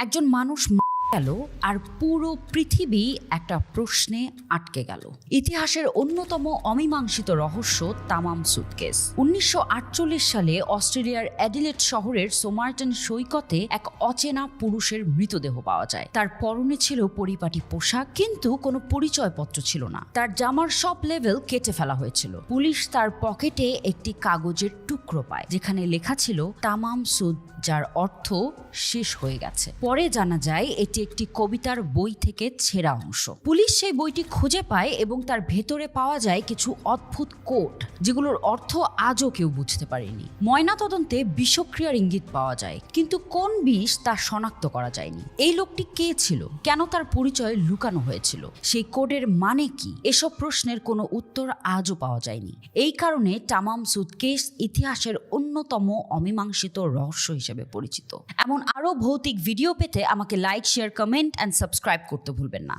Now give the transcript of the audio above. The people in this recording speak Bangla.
একজন মানুষ গেল আর পুরো পৃথিবী একটা প্রশ্নে আটকে গেল। ইতিহাসের অন্যতম অমীমাংসিত রহস্য তামাম সুটকেস উনিশশো সালে অস্ট্রেলিয়ার অ্যাডিলেট শহরের সোমার্টন সৈকতে এক অচেনা পুরুষের মৃতদেহ পাওয়া যায়। তার পরনে ছিল পরিপাটি পোশাক, কিন্তু কোনো পরিচয়পত্র ছিল না। তার জামার সব লেভেল কেটে ফেলা হয়েছিল। পুলিশ তার পকেটে একটি কাগজের টুকরো পায়, যেখানে লেখা ছিল, তামাম সুদ যার অর্থ শেষ হয়ে গেছে। পরে জানা যায়, এটি একটি কবিতার বই থেকে ছেঁড়া অংশ। পুলিশ সেই বইটি খুঁজে পায় এবং তার ভেতরে পাওয়া যায় কিছু অদ্ভুত কোড, যেগুলোর অর্থ আজও কেউ বুঝতে পারেনি। ময়নাতদন্তে বিষক্রিয়ার ইঙ্গিত পাওয়া যায়, কিন্তু কোন বিষ তা শনাক্ত করা যায়নি। এই লোকটি কে ছিল? কেন তার পরিচয় লুকানো হয়েছিল? সেই কোডের মানে কি? এসব প্রশ্নের কোনো উত্তর আজও পাওয়া যায়নি। এই কারণে তামাম সুটকেস ইতিহাসের অন্যতম অমীমাংসিত রহস্য হিসেবে পরিচিত। এমন আরও ভৌতিক ভিডিও পেতে আমাকে like share comment and subscribe করতে ভুলবেন না।